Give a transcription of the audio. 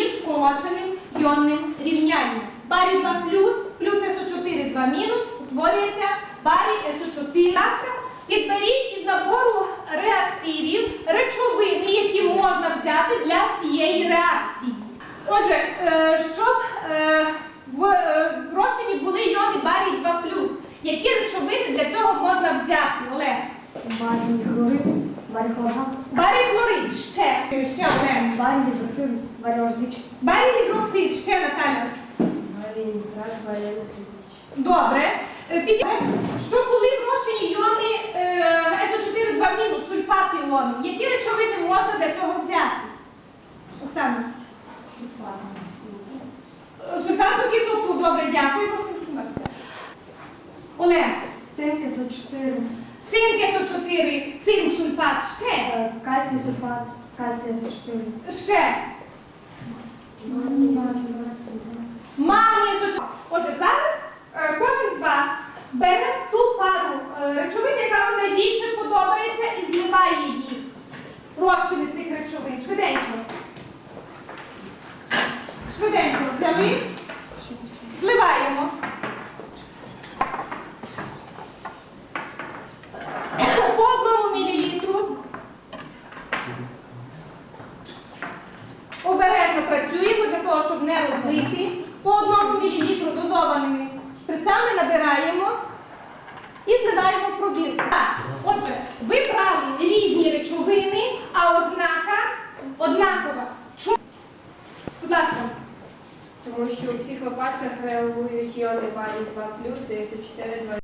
скороченим йонним рівнянням. Барій 2 плюс, плюс СО4 2 мінус, утворюється барій СО4. Будь ласка, Підберіть із набору реактивів речовини, які можна взяти для цієї реакції. Отже, е, щоб е, в е, розчині були йони барій 2 які речовини для цього можна взяти? Олег? Барій хлорид, барій хлорган, Барій хлорид, ще. Ще Олег. барій гідроксид, барій ордич, Барій гідроксид, ще Наталя. барій електрич. Добре. Е, Що були в розчині йони е, СО4 2 мінус, сульфати іону? Які речовини можна для цього взяти? Оксана. Сульфатну кислоту, добре, дякую. Олег. Цинк СО4, Цинк СО4, цинк сульфат, ще. е, кальцій сульфат, кальцій СО4. Ще. Магній СО4. Отже, зараз е, кожен з вас бере ту пару е, речовин, яка вам найбільше подобається, і зливає її. Розчини цих речовин. Швиденько. Швиденько взяли. Зливаємо. По одному мілілітру. Обережно працюємо для того, щоб не розлити. По одному мілілітру дозованими шприцами набираємо і зливаємо в пробірку. Отже, ви брали різні речовини, а ознака однакова. Чому? Будь ласка. Тому що у всіх випадках реагують іони барій 2 плюс і СО4 2